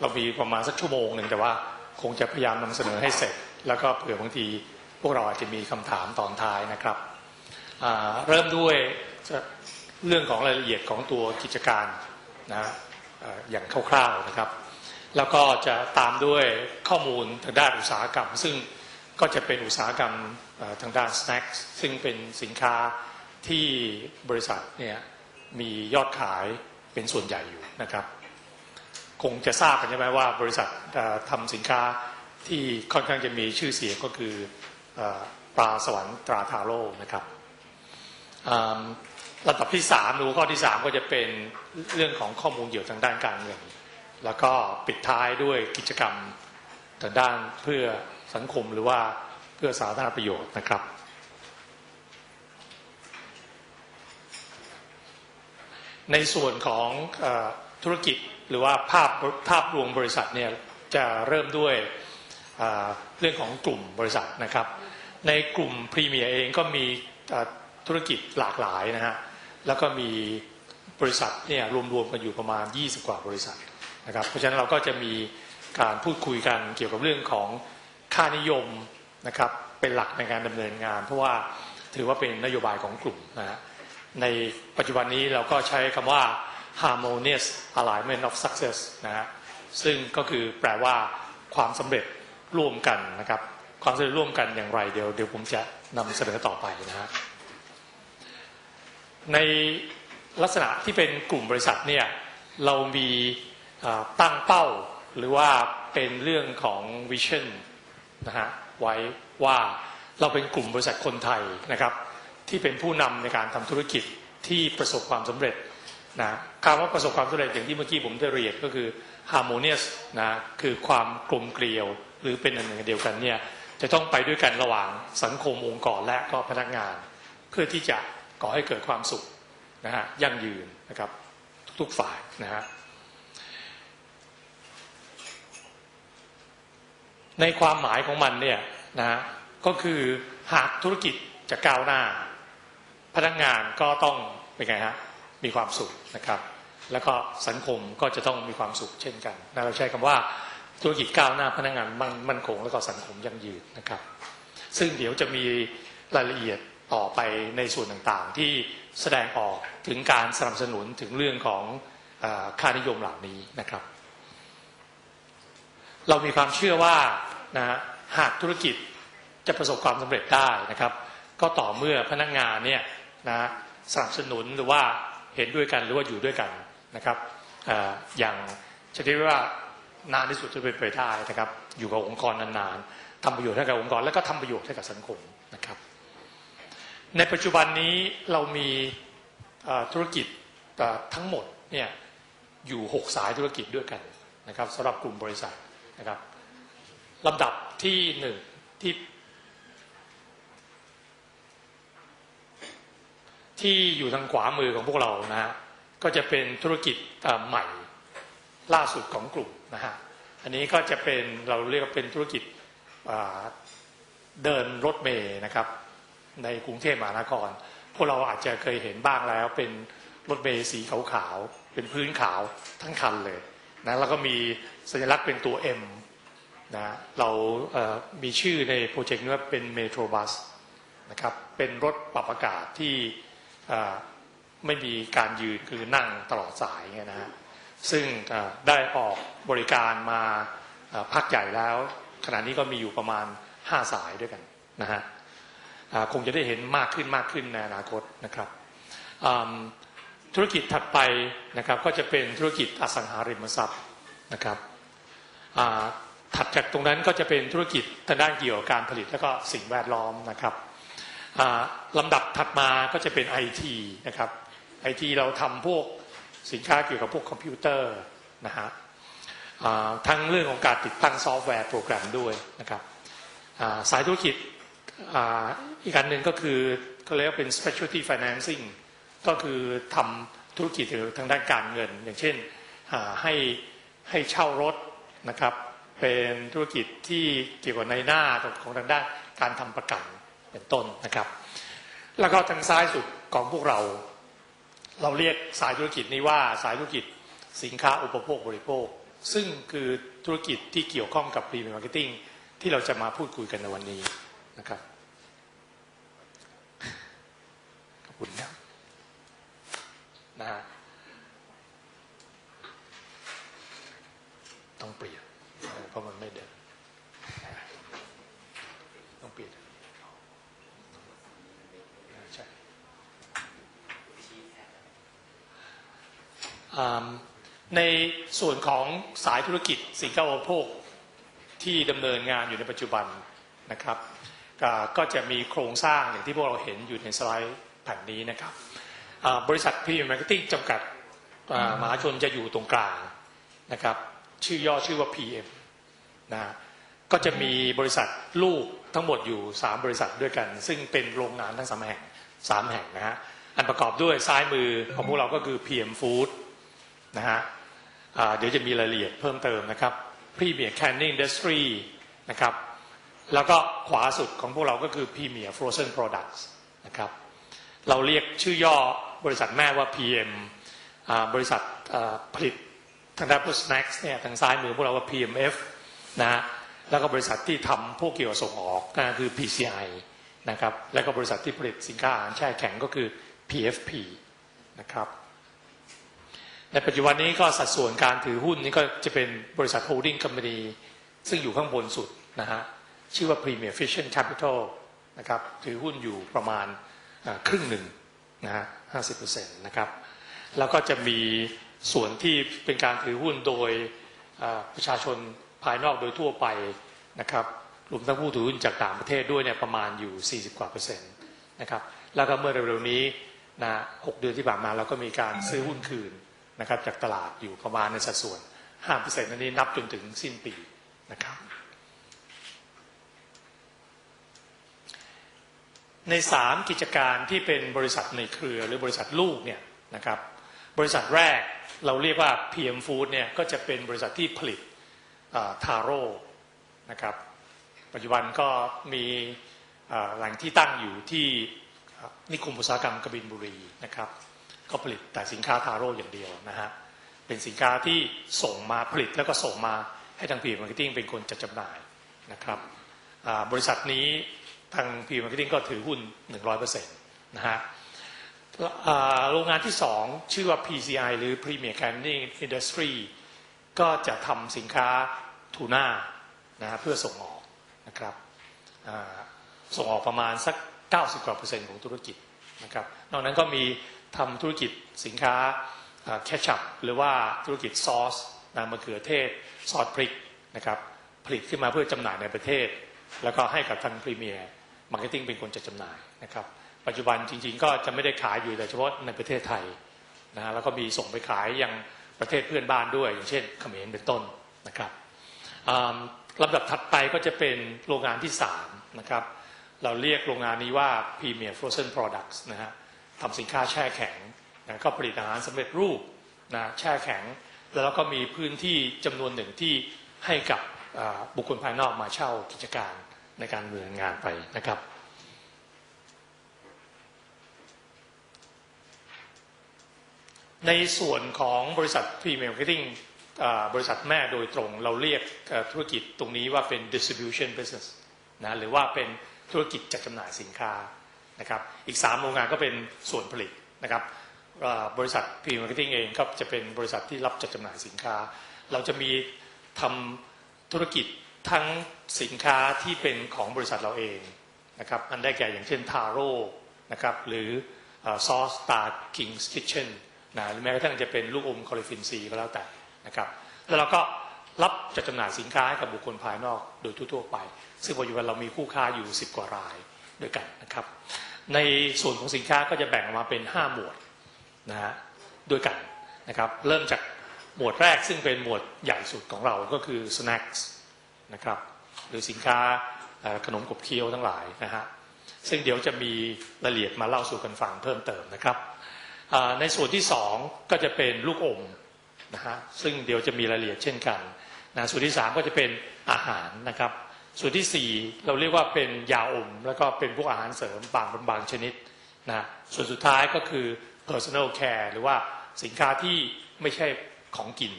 เรามีประมาณสักชั่วโมงหนึ่งแต่ว่าคงจะพยายามนำเสนอให้เสร็จ แล้วก็เผื่อบางทีพวกเราอาจจะมีคำถามตอนท้ายนะครับเริ่มด้วยเรื่องของรายละเอียดของตัวกิจการนะอ่าอย่างคร่าวๆนะครับ แล้วก็จะตามด้วยข้อมูลทางด้านอุตสาหกรรม ซึ่งก็จะเป็นอุตสาหกรรมทางด้าน snacks ซึ่งเป็นสินค้าที่บริษัทเนี่ยมียอดขายเป็นส่วนใหญ่อยู่นะครับ คงจะทราบกันใช่ไหมว่าบริษัทเอ่อทำสินค้าที่ค่อนข้างจะมีชื่อเสียงก็คืออปลาสวรรค์ตราทาโร่นะครับอ่าระดับที่3ดูข้อที่ 3 ก็จะเป็นเรื่องของข้อมูลเกี่ยวทางด้านการเงิน แล้วก็ปิดท้ายด้วยกิจกรรมทางด้านเพื่อสังคมหรือว่าเพื่อสาธารณประโยชน์นะครับ ในส่วนของ ธุรกิจหรือว่าภาพภาพรวมบริษัทเนี่ยจะเริ่มด้วยเรื่องของกลุ่มบริษัทนะครับ ในกลุ่มพรีเมียเองก็มีธุรกิจหลากหลายนะฮะแล้วก็มีบริษัทเนี่ยรวมๆกันอยู่ประมาณ 20 กว่าบริษัทนะครับเพราะฉะนั้นเราก็จะมีการพูดคุยกันเกี่ยวกับเรื่องของค่านิยมนะครับเป็นหลักในการดำเนินงาน เพราะว่าถือว่าเป็นนโยบายของกลุ่มนะฮะในปัจจุบันนี้เราก็ใช้คำว่า harmonious alignment of success นะฮะซึ่งก็คือแปลว่าความสำเร็จร่วมกันนะครับ ความสำเร็จร่วมกันอย่างไรเดี๋ยวเดี๋ยวผมจะนำเสนอต่อไปนะฮะในลักษณะที่เป็นกลุ่มบริษัทเนี่ยเรามีตั้งเป้า หรือว่าเป็นเรื่องของ vision นะฮะไว้ว่าเราเป็นกลุ่มบริษัทคนไทยนะครับ ที่เป็นผู้นำในการทำธุรกิจที่ประสบความสำเร็จ นะคำว่าประสบความสำเร็จอย่างที่เมื่อกี้ผมได้เรียนก็คือ harmonious นะคือความกลมเกลียวหรือเป็นอันหนึ่งเดียวกันเนี่ยจะต้องไปด้วยกันระหว่างสังคมองค์กรและก็พนักงาน เพื่อที่จะก่อให้เกิดความสุขนะฮะยั่งยืนนะครับทุกฝ่ายนะฮะในความหมายของมันเนี่ยนะฮะก็คือหากธุรกิจจะก้าวหน้า พนักงานก็ต้องเป็นไงฮะ มีความสุขนะครับ แล้วก็สังคมก็จะต้องมีความสุขเช่นกันนะเราใช้คำว่าธุรกิจก้าวหน้าพนักงานมั่นมั่นคงแล้วก็สังคมยั่งยืนนะครับ ซึ่งเดี๋ยวจะมีรายละเอียดต่อไปในส่วนต่างๆ ที่แสดงออกถึงการสนับสนุนถึงเรื่องของอค่านิยมเหล่านี้นะครับ เรามีความเชื่อว่านะหากธุรกิจจะประสบความสำเร็จได้นะครับ ก็ต่อเมื่อพนักงานเนี่ยนะสนับสนุนหรือว่า เห็นด้วยกันหรือว่าอยู่ด้วยกันนะครับอย่างจะเรียกว่านานที่สุดจะเป็นไปได้นะครับ อยู่กับองค์กรนานๆทำประโยชน์ให้กับองค์กรแล้วก็ทำประโยชน์ให้กับสังคมนะครับ ในปัจจุบันนี้เรามีธุรกิจทั้งหมดเนี่ยอยู่ 6 สายธุรกิจด้วยกันนะครับสำหรับกลุ่มบริษัทนะครับลำดับที่หนึ่งที่ ที่อยู่ทางขวามือของพวกเรานะฮะก็จะเป็นธุรกิจใหม่ล่าสุดของกลุ่มนะฮะอันนี้ก็จะเป็นเราเรียกว่าเป็นธุรกิจเดินรถเมย์นะครับ ในกรุงเทพมหานคร พวกเราอาจจะเคยเห็นบ้างแล้วเป็นรถเมล์สีขาวๆเป็นพื้นขาวทั้งคันเลยนะแล้วก็มีสัญลักษณ์เป็นตัว M นะเราเมีชื่อในโปรเจกต์นี้ว่าเป็นเมโทรบัสนะครับเป็นรถปรับอากาศที่ ไม่มีการยืนคือนั่งตลอดสายเงี้ยนะฮะซึ่งได้ออกบริการมาพักใหญ่แล้ว ขณะนี้ก็มีอยู่ประมาณ 5 สายด้วยกันนะฮะคงจะได้เห็นมากขึ้นมากขึ้นในอนาคตนะครับธุรกิจถัดไปนะครับก็จะเป็นธุรกิจอสังหาริมทรัพย์นะครับถัดจากตรงนั้นก็จะเป็นธุรกิจทางด้านเกี่ยวกับการผลิตและก็สิ่งแวดล้อมนะครับ ลำดับถัดมาก็จะเป็นไอทีนะครับไอทีเราทำพวกสินค้าเกี่ยวกับพวกคอมพิวเตอร์นะฮะทั้งเรื่องของการติดตั้งซอฟต์แวร์โปรแกรมด้วยนะครับาสายธุรกิจออีกอันหนึ่งก็คือเขาเรียกว่าเป็น specialty financing ก็คือทำธุรกิจทางด้านการเงิน อย่างเช่นให้ให้เช่ารถนะครับเป็นธุรกิจที่เกี่ยวกับในหน้าของทางด้านการทำประกัน เป็นต้นนะครับ แล้วก็ทางซ้ายสุดของพวกเรา เราเรียกสายธุรกิจนี้ว่าสายธุรกิจสินค้าอุปโภคบริโภค ซึ่งคือธุรกิจที่เกี่ยวข้องกับพรีเมียร์มาร์เก็ตติ้งที่เราจะมาพูดคุยกันในวันนี้นะครับ ขอบคุณครับนะฮะต้องเปลี่ยนเออเพราะมันไม่เดินต้องเปลี่ยนอ่าใช่ อ่า ในส่วนของสายธุรกิจสินค้าอุปโภคที่ดำเนินงานอยู่ในปัจจุบันนะครับ ก็จะมีโครงสร้างอย่างที่พวกเราเห็นอยู่ในสไลด์แผ่นนี้นะครับบริษัทพีเอ็มมาร์เก็ตติ้งจำกัดมหาชนจะอยู่ตรงกลางนะครับชื่อย่อชื่อว่า PM นะฮะก็จะมีบริษัทลูกทั้งหมดอยู่ 3 บริษัทด้วยกัน ซึ่งเป็นโรงงานทั้งสามแห่งสามแห่งนะฮะอันประกอบด้วยซ้ายมือของพวกเราก็คือ PM Food นะฮะเดี๋ยวจะมีรายละเอียดเพิ่มเติมนะครับ Premier Canning Industry นะครับ แล้วก็ขวาสุดของพวกเราก็คือ Premier Frozen Products นะครับ เราเรียกชื่อย่อบริษัทแม่ว่า PM อ่าบริษัทผลิตทางด้านพวก snacks เนี่ยทางซ้ายมือพวกเราว่า PMF นะฮะแล้วก็บริษัทที่ทำพวกเกี่ยวกับส่งออกก็คือ PCI นะครับ แล้วก็บริษัทที่ผลิตสินค้าอาหารแช่แข็งก็คือ PFP นะครับ ในปัจจุบันนี้ก็สัดส่วนการถือหุ้นนี่ก็จะเป็นบริษัทโฮลดิ้งคอมพานีซึ่งอยู่ข้างบนสุดนะฮะชื่อว่า Premier Fission Capital นะครับถือหุ้นอยู่ประมาณครึ่งหนึ่งนะฮะห้าสิบเปอร์เซ็นต์นะครับแล้วก็จะมีส่วนที่เป็นการถือหุ้นโดยประชาชนภายนอกโดยทั่วไปนะครับรวมทั้งผู้ถือหุ้นจากต่างประเทศด้วยเนี่ยประมาณอยู่ 40 กว่าเปอร์เซ็นต์นะครับแล้วก็เมื่อเร็วๆนี้นะหกเดือนที่ผ่านมาเราก็มีการซื้อหุ้นคืน นะครับจากตลาดอยู่ประมาณในสัดส่วน5%อันนี้นับจนถึงสิ้นปีนะครับ ใน 3 กิจการที่เป็นบริษัทในเครือหรือบริษัทลูกเนี่ยนะครับบริษัทแรกเราเรียกว่า PM Food เนี่ยก็จะเป็นบริษัทที่ผลิตทาโร่นะครับปัจจุบันก็มีแหล่งที่ตั้งอยู่ที่นิคมอุตสาหกรรมกบินบุรีนะครับ ก็ผลิตแต่สินค้าทาโร่อย่างเดียวนะฮะเป็นสินค้าที่ส่งมาผลิตแล้วก็ส่งมาให้ทางพีมาร์เก็ตติ้งเป็นคนจัดจำหน่ายนะครับบริษัทนี้ทางพีมาร์เก็ตติ้งก็ถือหุ้น 100%นะฮะโรงงานที่ 2 ชื่อว่า PCI หรือ Premier Canning Industry ก็จะทำสินค้าทูน่านะฮะเพื่อส่งออกนะครับส่งออกประมาณสัก 90กว่าเปอร์เซ็นต์ของธุรกิจนะครับนอกนั้นก็มี ทำธุรกิจสินค้าแคชชัพหรือว่าธุรกิจซอสนะมะเขือเทศ ซอสพริกนะครับผลิตขึ้นมาเพื่อจำหน่ายในประเทศ แล้วก็ให้กับทางพรีเมียร์มาร์เก็ตติ้งเป็นคนจัดจำหน่ายนะครับปัจจุบันจริงๆ ก็จะไม่ได้ขายอยู่แต่เฉพาะในประเทศไทยนะแล้วก็มีส่งไปขายยังประเทศเพื่อนบ้านด้วย อย่างเช่นเขมรเป็นต้นนะครับลำดับถัดไปก็จะเป็นโรงงานที่3นะครับเราเรียกโรงงานนี้ว่า Premier Frozen Products นะฮะ ทำสินค้าแช่แข็งนะก็ผลิตอาหารสำเร็จรูปนะแช่แข็ง แล้วเราก็มีพื้นที่จำนวนหนึ่งที่ให้กับบุคคลภายนอกมาเช่ากิจการในการดำเนินงานไปนะครับในส่วนของบริษัท Premium Marketing บริษัทแม่โดยตรง เราเรียกธุรกิจตรงนี้ว่าเป็น distribution business นะหรือว่าเป็นธุรกิจจัดจำหน่ายสินค้า นะครับอีก 3 โรงงานก็เป็นส่วนผลิตนะครับบริษัท Premium Marketing เองก็จะเป็นบริษัทที่รับจัดจำหน่ายสินค้า เราจะมีทำธุรกิจทั้งสินค้าที่เป็นของบริษัทเราเองนะครับอันได้แก่อย่างเช่นทาโร่นะครับหรือซอสตาร์คิงส์คิทเช่นนะหรือแม้กระทั่งจะเป็นลูกอมคอลิฟินซีก็แล้วแต่นะครับแล้วเราก็รับจัดจำหน่ายสินค้าให้กับบุคคลภายนอกโดยทั่วๆไป ซึ่งปัจจุบันเรามีคู่ค้าอยู่ 10 กว่ารายด้วยกันนะครับ ในส่วนของสินค้าก็จะแบ่งออกมาเป็น 5 หมวดนะฮะด้วยกันนะครับเริ่มจากหมวดแรกซึ่งเป็นหมวดใหญ่สุดของเราก็คือ snacks นะครับหรือสินค้าขนมกบเคี้ยวทั้งหลายนะฮะซึ่งเดี๋ยวจะมีรายละเอียดมาเล่าสู่กันฟังเพิ่มเติมนะครับในส่วนที่ 2 ก็จะเป็นลูกอมนะฮะซึ่งเดี๋ยวจะมีรายละเอียดเช่นกันนะส่วนที่ 3 ก็จะเป็นอาหารนะครับ ส่วนที่ 4 เราเรียกว่าเป็นยาอม แล้วก็เป็นพวกอาหารเสริมบางบางชนิดนะส่วนสุดท้ายก็คือ personal care หรือว่าสินค้าที่ไม่ใช่ของกิน